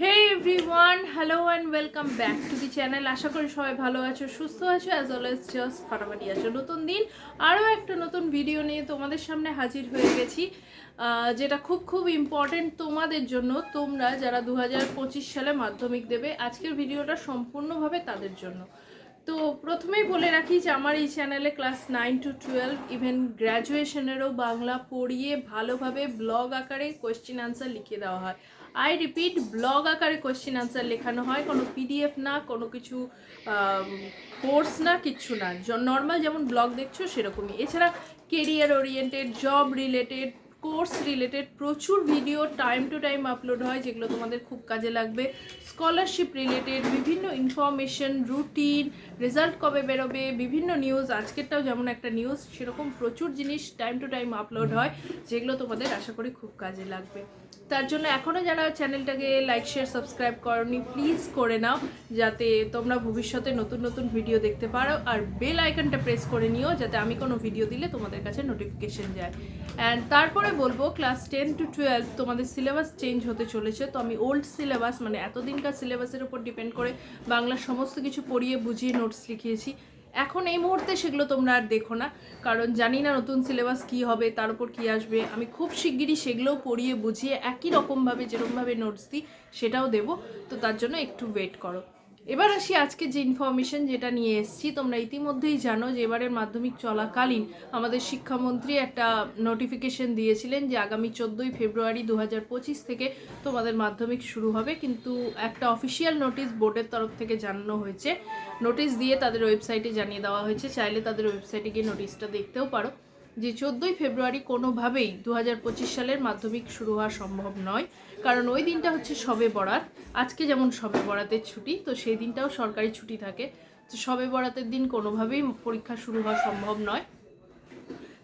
Hey everyone hello and welcome back to the channel আশা করি সবাই ভালো আছো, সুস্থ আছো অ্যাজ অলওয়েজ জাস্ট ফাটাফাটি আছো। নতুন দিন আরও একটা নতুন ভিডিও নিয়ে তোমাদের সামনে হাজির হয়ে গেছি। যেটা খুব খুব ইম্পর্টেন্ট তোমাদের জন্য, তোমরা যারা দু হাজার পঁচিশ সালে মাধ্যমিক দেবে, আজকের ভিডিওটা সম্পূর্ণভাবে তাদের জন্য। তো প্রথমেই বলে রাখি যে আমার এই চ্যানেলে class nine to twelve even গ্র্যাজুয়েশনেরও Bangla পড়িয়ে ভালোভাবে ব্লগ আকারে কোয়েশ্চেন আনসার লিখে দেওয়া হয়। আই রিপিট ব্লগ আকারে কোয়েশ্চেন আনসার লেখানো হয়। কোনো পিডিএফ না, কোনো কিছু কোর্স না কিচ্ছু না। নর্মাল যেমন ব্লগ দেখছ সেরকমই। এছাড়া career oriented job related course related প্রচুর video time to time upload হয়, যেগুলো তোমাদের খুব কাজে লাগবে। স্কলারশিপ রিলেটেড বিভিন্ন ইনফরমেশন রুটিন রেজাল্ট কবে বেরোবে, বিভিন্ন নিউজ আজকেরটাও যেমন একটা নিউজ সেরকম প্রচুর জিনিস টাইম টু টাইম আপলোড হয়, যেগুলো তোমাদের আশা করি খুব কাজে লাগবে। তার জন্য এখনও যারা চ্যানেলটাকে লাইক শেয়ার সাবস্ক্রাইব করনি প্লিজ করে নাও, যাতে তোমরা ভবিষ্যতে নতুন নতুন ভিডিও দেখতে পারো, আর বেল আইকনটা প্রেস করে নিও, যাতে আমি কোনো ভিডিও দিলে তোমাদের কাছে নোটিফিকেশন যায়। অ্যান্ড তারপরে বলব ক্লাস টেন টু টুয়েলভ তোমাদের সিলেবাস চেঞ্জ হতে চলেছে। তো আমি ওল্ড সিলেবাস মানে এতদিনকার সিলেবাসের উপর ডিপেন্ড করে বাংলার সমস্ত কিছু পড়িয়ে, বুঝিয়ে নোটস লিখিয়েছি। এখন এই মুহূর্তে সেগুলো তোমরা আর দেখো না, কারণ জানি না নতুন সিলেবাস কি হবে, তার উপর কি আসবে। আমি খুব শিগগিরই সেগুলোও পড়িয়ে, বুঝিয়ে একই রকমভাবে, যেরকমভাবে নোটস দিই, সেটাও দেবো। তো তার জন্য একটু ওয়েট করো। এবার আসি আজকে যে ইনফরমেশন যেটা নিয়ে এসেছি, তোমরা ইতিমধ্যেই জানো যে এবারের মাধ্যমিক চলাকালীন আমাদের শিক্ষামন্ত্রী একটা নোটিফিকেশন দিয়েছিলেন যে আগামী চোদ্দোই ফেব্রুয়ারি দু হাজার পঁচিশ থেকে তোমাদের মাধ্যমিক শুরু হবে। কিন্তু একটা অফিসিয়াল নোটিশ বোর্ডের তরফ থেকে জানানো হয়েছে। নোটিশ দিয়ে তাদের ওয়েবসাইটে জানিয়ে দেওয়া হয়েছে। চাইলে তাদের ওয়েবসাইটে গিয়ে নোটিশটা দেখতেও পারো। যে চোদ্দোই ফেব্রুয়ারি কোনোভাবেই দু হাজার পঁচিশ সালের মাধ্যমিক শুরু হওয়া সম্ভব নয়। কারণ ওই দিনটা হচ্ছে সবে বরাত। আজকে যেমন সবে বরাতের ছুটি, তো সেই দিনটাও সরকারি ছুটি থাকে। তো সবে বরাতের দিন কোনোভাবেই পরীক্ষা শুরু হওয়া সম্ভব নয়।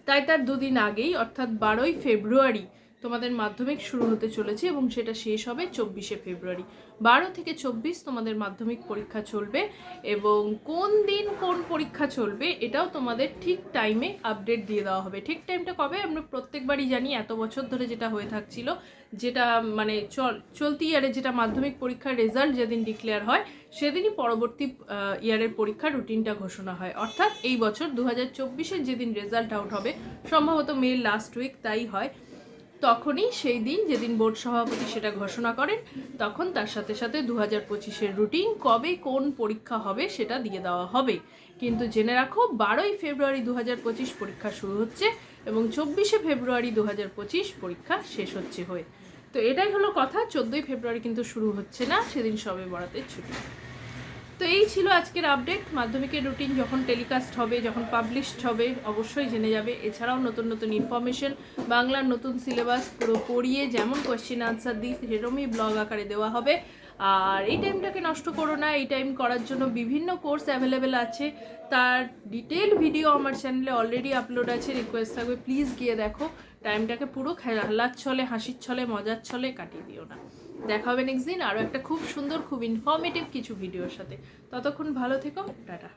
তাই তার দুদিন আগেই, অর্থাৎ বারোই ফেব্রুয়ারি তোমাদের মাধ্যমিক শুরু হতে চলেছে এবং সেটা শেষ হবে চব্বিশে ফেব্রুয়ারি। বারো থেকে চব্বিশ তোমাদের মাধ্যমিক পরীক্ষা চলবে এবং কোন দিন কোন পরীক্ষা চলবে এটাও তোমাদের ঠিক টাইমে আপডেট দিয়ে দেওয়া হবে। ঠিক টাইমটা কবে আমরা প্রত্যেকবারই জানি, এত বছর ধরে যেটা হয়ে থাকছিল, যেটা মানে চল, চলতি ইয়ারে যেটা মাধ্যমিক পরীক্ষার রেজাল্ট যেদিন ডিক্লেয়ার হয়, সেদিনই পরবর্তী ইয়ারের পরীক্ষার রুটিনটা ঘোষণা হয়। অর্থাৎ এই বছর দু হাজার যেদিন রেজাল্ট আউট হবে, সম্ভবত মে লাস্ট উইক তাই হয়। তখনই সেই দিন যেদিন বোর্ড সভাপতি সেটা ঘোষণা করেন, তখন তার সাথে সাথে দু হাজার পঁচিশের রুটিন কবে কোন পরীক্ষা হবে সেটা দিয়ে দেওয়া হবে। কিন্তু জেনে রাখো, বারোই ফেব্রুয়ারি দু হাজার পঁচিশ পরীক্ষা শুরু হচ্ছে এবং চব্বিশে ফেব্রুয়ারি দু হাজার পঁচিশ পরীক্ষা শেষ হচ্ছে হয়ে। তো এটাই হলো কথা, চোদ্দোই ফেব্রুয়ারি কিন্তু শুরু হচ্ছে না, সেদিন সবে বরাতের ছুটি। তো এই ছিল আজকের আপডেট মাধ্যমিকের রুটিন যখন টেলিকাস্ট হবে, যখন পাবলিশড হবে, অবশ্যই জেনে যাবে। এছাড়াও নতুন নতুন ইনফরমেশন বাংলার নতুন সিলেবাস পুরো পড়িয়ে যেমন কোয়েশ্চেন আনসার দিই সেরকমই ব্লগ আকারে দেওয়া হবে। আর এই টাইমটাকে নষ্ট করো না, এই টাইম করার জন্য বিভিন্ন কোর্স অ্যাভেলেবেল আছে। তার ডিটেল ভিডিও আমার চ্যানেলে অলরেডি আপলোড আছে রিকোয়েস্ট থাকবে প্লিজ গিয়ে দেখো। টাইমটাকে পুরো খেলার ছলে হাসির ছলে, মজার ছলে কাটিয়ে দিও না। দেখা হবে নেক্সট দিন। আরও একটা খুব সুন্দর, খুব ইনফর্মেটিভ কিছু ভিডিওর সাথে। ততক্ষণ ভালো থেকো, টাটা।